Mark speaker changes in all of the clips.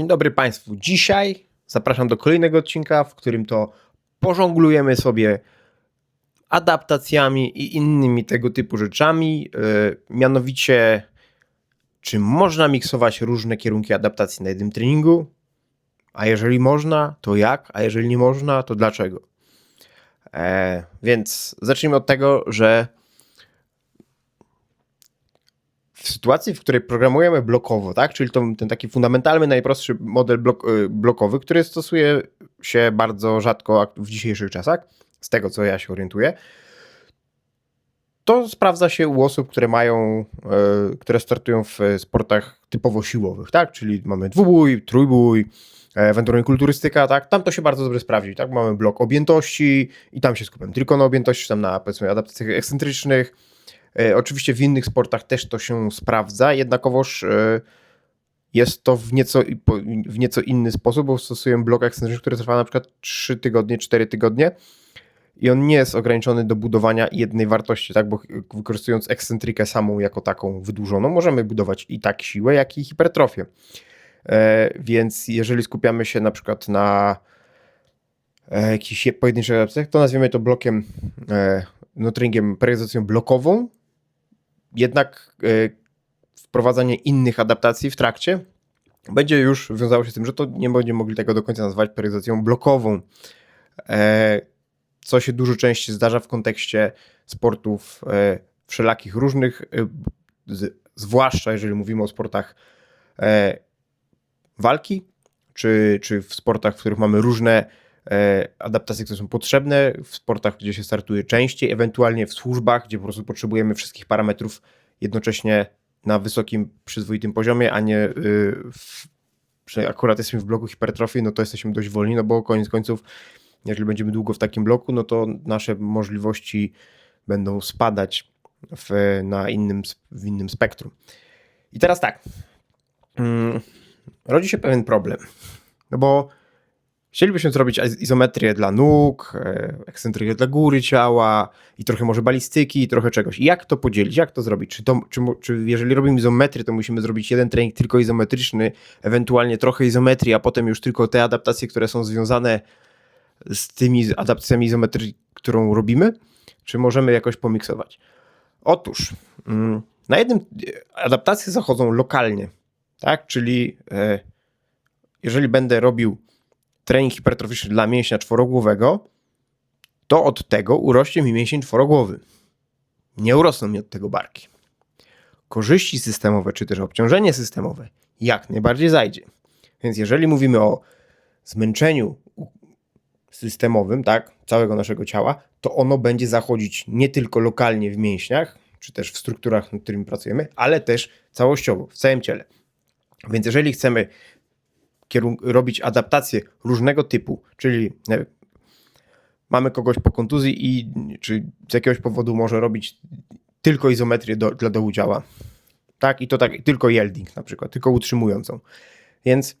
Speaker 1: Dzień dobry Państwu. Dzisiaj zapraszam do kolejnego odcinka, w którym to pożonglujemy sobie adaptacjami i innymi tego typu rzeczami. Yy, mianowicie, czy można miksować różne kierunki adaptacji na jednym treningu? A jeżeli można, to jak? A jeżeli nie można, to dlaczego? E, więc zacznijmy od tego, że w sytuacji, w której programujemy blokowo, tak, czyli to, ten taki fundamentalny, najprostszy model blok, y, blokowy, który stosuje się bardzo rzadko w dzisiejszych czasach, z tego co ja się orientuję, to sprawdza się u osób, które mają, y, które startują w sportach typowo siłowych, tak, czyli mamy dwubój, trójbój, ewentualnie kulturystyka, tak, tam to się bardzo dobrze sprawdzi, tak, mamy blok objętości i tam się skupiam tylko na objętości, tam na powiedzmy adaptacjach ekscentrycznych, oczywiście w innych sportach też to się sprawdza, jednakowoż e, jest to w nieco, w nieco inny sposób, bo stosuję blok ekscentryczny, który trwa na przykład 3 tygodnie, 4 tygodnie i on nie jest ograniczony do budowania jednej wartości, tak, bo wykorzystując ekscentrykę samą jako taką wydłużoną, możemy budować i tak siłę, jak i hipertrofię. E, więc jeżeli skupiamy się na przykład na e, jakichś pojedynczych adaptacjach, to nazwiemy to blokiem, e, no periodizacją blokową, jednak e, wprowadzanie innych adaptacji w trakcie będzie już wiązało się z tym, że to nie będziemy mogli tego do końca nazwać periodizacją blokową, e, co się dużo częściej zdarza w kontekście sportów e, wszelakich różnych, zwłaszcza jeżeli mówimy o sportach walki, czy, czy w sportach, w których mamy różne adaptacje, które są potrzebne w sportach, gdzie się startuje częściej, ewentualnie w służbach, gdzie po prostu potrzebujemy wszystkich parametrów jednocześnie na wysokim, przyzwoitym poziomie, a nie y, w, akurat jesteśmy w bloku hipertrofii, no to jesteśmy dość wolni, no bo koniec końców, jeżeli będziemy długo w takim bloku, no to nasze możliwości będą spadać w, na innym, w innym spektrum. I teraz tak, hmm, rodzi się pewien problem, no bo Chcielibyśmy zrobić izometrię dla nóg, e, ekscentrykę dla góry ciała i trochę może balistyki i trochę czegoś. Jak to podzielić? Jak to zrobić? Czy, to, czy, czy jeżeli robimy izometrię, to musimy zrobić jeden trening tylko izometryczny, ewentualnie trochę izometrii, a potem już tylko te adaptacje, które są związane z tymi adaptacjami izometrii, którą robimy? Czy możemy jakoś pomiksować? Otóż mm, na jednym e, adaptacje zachodzą lokalnie, tak? Czyli e, jeżeli będę robił trening hipertroficzny dla mięśnia czworogłowego, to od tego urośnie mi mięsień czworogłowy. Nie urosną mi od tego barki. Korzyści systemowe, czy też obciążenie systemowe jak najbardziej zajdzie. Więc jeżeli mówimy o zmęczeniu systemowym, tak, całego naszego ciała, to ono będzie zachodzić nie tylko lokalnie w mięśniach, czy też w strukturach, nad którymi pracujemy, ale też całościowo, w całym ciele. Więc jeżeli chcemy robić adaptacje różnego typu, czyli mamy kogoś po kontuzji i czy z jakiegoś powodu może robić tylko izometrię do, dla dołu ciała. Tak, i to tak, tylko yielding na przykład, tylko utrzymującą. Więc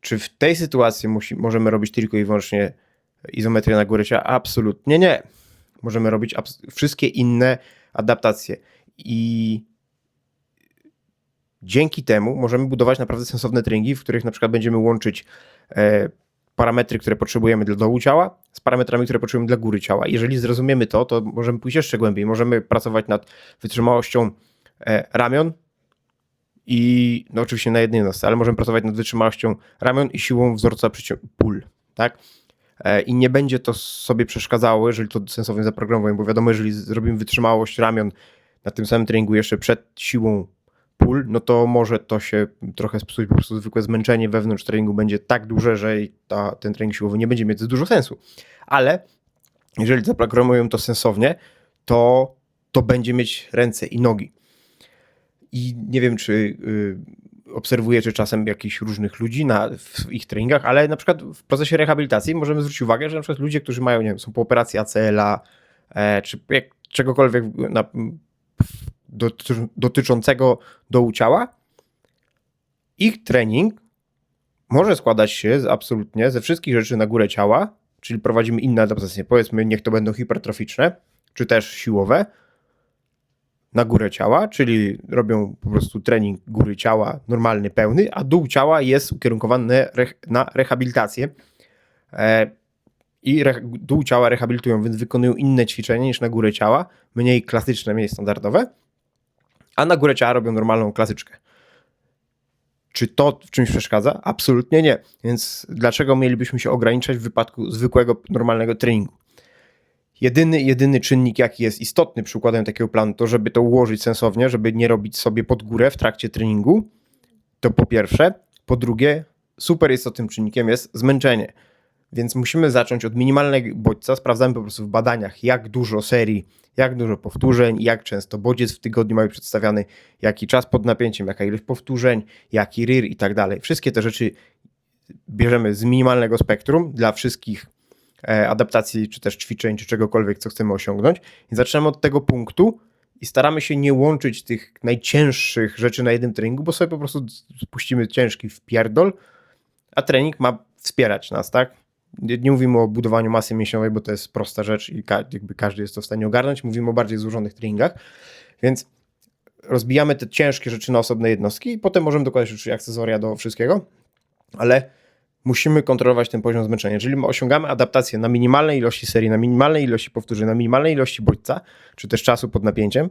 Speaker 1: czy w tej sytuacji musi, możemy robić tylko i wyłącznie izometrię na górę ciała? Absolutnie nie. Możemy robić wszystkie inne adaptacje. I Dzięki temu możemy budować naprawdę sensowne treningi, w których na przykład będziemy łączyć e, parametry, które potrzebujemy dla dołu ciała z parametrami, które potrzebujemy dla góry ciała. Jeżeli zrozumiemy to, to możemy pójść jeszcze głębiej. Możemy pracować nad wytrzymałością e, ramion i no oczywiście na jednej nodze, ale możemy pracować nad wytrzymałością ramion i siłą wzorca pól, tak? E, I nie będzie to sobie przeszkadzało, jeżeli to sensownie zaprogramujemy, bo wiadomo, jeżeli zrobimy wytrzymałość ramion na tym samym treningu jeszcze przed siłą pól, no to może to się trochę spsuć, po prostu zwykłe zmęczenie wewnątrz treningu będzie tak duże, że ta, ten trening siłowy nie będzie mieć dużo sensu. Ale jeżeli zaprogramują to sensownie, to to będzie mieć ręce i nogi. I nie wiem, czy y, obserwujecie czasem jakichś różnych ludzi na, w ich treningach, ale na przykład w procesie rehabilitacji możemy zwrócić uwagę, że na przykład ludzie, którzy mają, nie wiem, są po operacji ACL-a, e, czy jak, czegokolwiek na, dotyczącego dołu ciała, ich trening może składać się absolutnie ze wszystkich rzeczy na górę ciała, czyli prowadzimy inne adaptacje. Powiedzmy, niech to będą hipertroficzne, czy też siłowe. na górę ciała, czyli robią po prostu trening góry ciała normalny, pełny, a dół ciała jest ukierunkowany na rehabilitację. E, I dół ciała rehabilitują, więc wykonują inne ćwiczenia niż na górę ciała, mniej klasyczne, mniej standardowe, a na górę ciała robią normalną klasyczkę. Czy to w czymś przeszkadza? Absolutnie nie. Więc dlaczego mielibyśmy się ograniczać w wypadku zwykłego, normalnego treningu? Jedyny, jedyny czynnik, jaki jest istotny przy układaniu takiego planu, to żeby to ułożyć sensownie, żeby nie robić sobie pod górę w trakcie treningu. To po pierwsze. Po drugie, super istotnym czynnikiem jest zmęczenie. Więc musimy zacząć od minimalnego bodźca. Sprawdzamy po prostu w badaniach, jak dużo serii, jak dużo powtórzeń, jak często bodziec w tygodniu ma być przedstawiany, jaki czas pod napięciem, jaka ilość powtórzeń, jaki RIR i tak dalej. Wszystkie te rzeczy bierzemy z minimalnego spektrum dla wszystkich e, adaptacji, czy też ćwiczeń, czy czegokolwiek, co chcemy osiągnąć. I zaczynamy od tego punktu i staramy się nie łączyć tych najcięższych rzeczy na jednym treningu, bo sobie po prostu spuścimy ciężki w pierdol, a trening ma wspierać nas, tak? Nie, mówimy o budowaniu masy mięśniowej, bo to jest prosta rzecz i ka jakby każdy jest to w stanie ogarnąć. Mówimy o bardziej złożonych treningach, więc rozbijamy te ciężkie rzeczy na osobne jednostki i potem możemy dokładać rzeczy akcesoria do wszystkiego, ale musimy kontrolować ten poziom zmęczenia. Jeżeli osiągamy adaptację na minimalnej ilości serii, na minimalnej ilości powtórzeń, na minimalnej ilości bodźca, czy też czasu pod napięciem,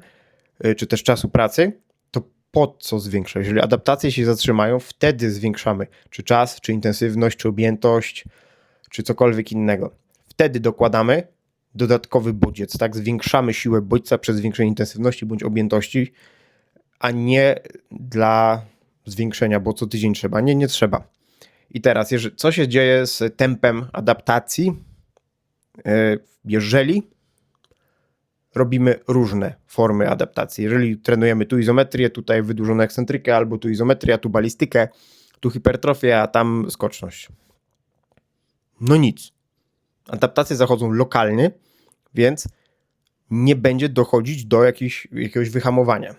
Speaker 1: y, czy też czasu pracy, to po co zwiększać? Jeżeli adaptacje się zatrzymają, wtedy zwiększamy czy czas, czy intensywność, czy objętość, czy cokolwiek innego. Wtedy dokładamy dodatkowy bodziec, tak? Zwiększamy siłę bodźca przez zwiększenie intensywności bądź objętości, a nie dla zwiększenia, bo co tydzień trzeba. Nie, nie trzeba. I teraz, jeżeli, co się dzieje z tempem adaptacji, e, jeżeli robimy różne formy adaptacji. Jeżeli trenujemy tu izometrię, tutaj wydłużoną ekscentrykę, albo tu izometrię, tu balistykę, tu hipertrofię, a tam skoczność. No nic. Adaptacje zachodzą lokalnie, więc nie będzie dochodzić do jakiś, jakiegoś wyhamowania.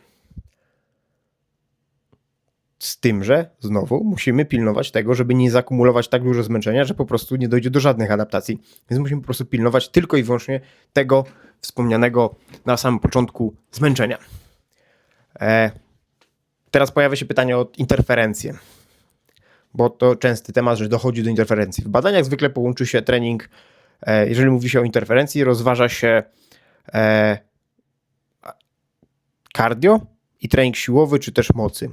Speaker 1: Z tym, że znowu musimy pilnować tego, żeby nie zakumulować tak dużo zmęczenia, że po prostu nie dojdzie do żadnych adaptacji. Więc musimy po prostu pilnować tylko i wyłącznie tego wspomnianego na samym początku zmęczenia. E, teraz pojawia się pytanie o interferencje bo to częsty temat, że dochodzi do interferencji. W badaniach zwykle połączy się trening, e, jeżeli mówi się o interferencji, rozważa się e, cardio i trening siłowy, czy też mocy.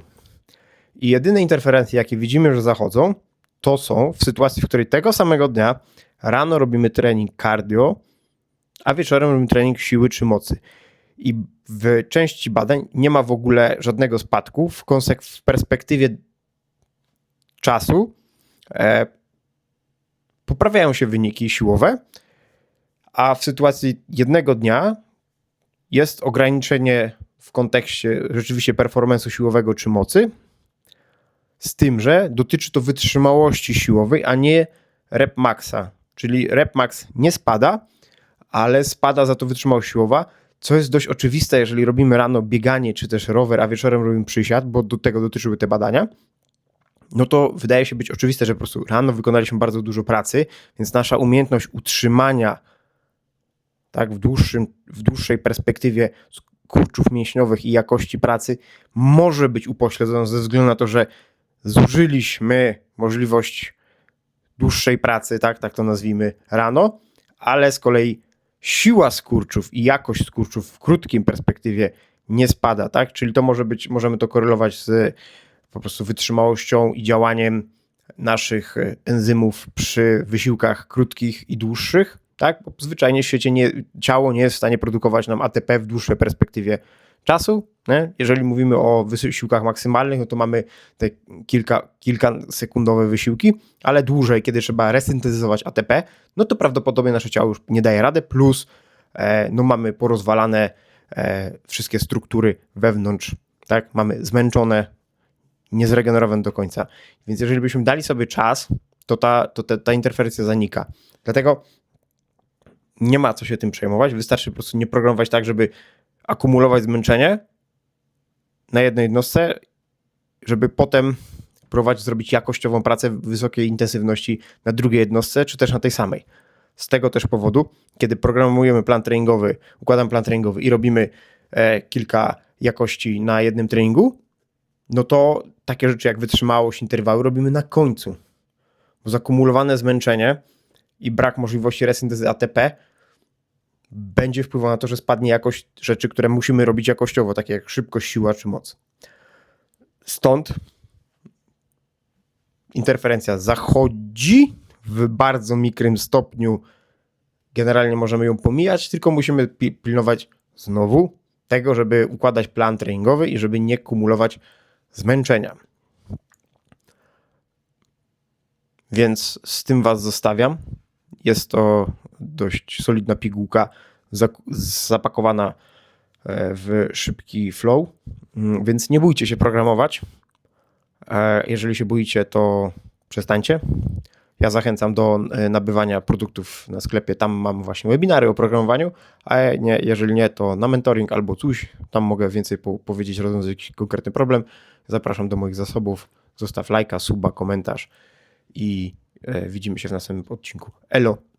Speaker 1: I jedyne interferencje, jakie widzimy, że zachodzą, to są w sytuacji, w której tego samego dnia rano robimy trening cardio, a wieczorem robimy trening siły czy mocy. I w części badań nie ma w ogóle żadnego spadku w, w perspektywie czasu e, poprawiają się wyniki siłowe, a w sytuacji jednego dnia jest ograniczenie w kontekście rzeczywiście performance'u siłowego czy mocy, z tym, że dotyczy to wytrzymałości siłowej, a nie rep maxa. Czyli rep max nie spada, ale spada za to wytrzymałość siłowa, co jest dość oczywiste, jeżeli robimy rano bieganie czy też rower, a wieczorem robimy przysiad, bo do tego dotyczyły te badania no to wydaje się być oczywiste, że po prostu rano wykonaliśmy bardzo dużo pracy, więc nasza umiejętność utrzymania tak, w, dłuższym, w dłuższej perspektywie kurczów mięśniowych i jakości pracy może być upośledzona ze względu na to, że zużyliśmy możliwość dłuższej pracy, tak, tak to nazwijmy, rano, ale z kolei siła skurczów i jakość skurczów w krótkim perspektywie nie spada, tak? Czyli to może być, możemy to korelować z po prostu wytrzymałością i działaniem naszych e, enzymów przy wysiłkach krótkich i dłuższych, tak? Bo zwyczajnie w świecie nie, ciało nie jest w stanie produkować nam ATP w dłuższej perspektywie czasu. Nie? Jeżeli mówimy o wysiłkach maksymalnych, no to mamy te kilka, kilka sekundowe wysiłki, ale dłużej, kiedy trzeba resyntezyzować ATP, no to prawdopodobnie nasze ciało już nie daje rady, plus e, no mamy porozwalane e, wszystkie struktury wewnątrz, tak? Mamy zmęczone niezregenerowany do końca. Więc jeżeli byśmy dali sobie czas, to ta, to ta, ta interferencja zanika. Dlatego nie ma co się tym przejmować. Wystarczy po prostu nie programować tak, żeby akumulować zmęczenie na jednej jednostce, żeby potem próbować zrobić jakościową pracę wysokiej intensywności na drugiej jednostce, czy też na tej samej. Z tego też powodu, kiedy programujemy plan treningowy, układam plan treningowy i robimy e, kilka jakości na jednym treningu, no to takie rzeczy jak wytrzymałość, interwały robimy na końcu. Bo zakumulowane zmęczenie i brak możliwości resyntezy ATP będzie wpływał na to, że spadnie jakość rzeczy, które musimy robić jakościowo, takie jak szybkość, siła czy moc. Stąd interferencja zachodzi w bardzo mikrym stopniu. Generalnie możemy ją pomijać, tylko musimy pi- pilnować znowu tego, żeby układać plan treningowy i żeby nie kumulować zmęczenia. Więc z tym Was zostawiam. Jest to dość solidna pigułka zapakowana e, w szybki flow, Mm, więc nie bójcie się programować. E, Jeżeli się boicie, to przestańcie. Ja zachęcam do e, nabywania produktów na sklepie. Tam mam właśnie webinary o programowaniu, a nie, jeżeli nie, to na mentoring albo coś. Tam mogę więcej po powiedzieć, rozwiązać jakiś konkretny problem. Zapraszam do moich zasobów. Zostaw lajka, suba, komentarz i e, widzimy się w następnym odcinku. Elo!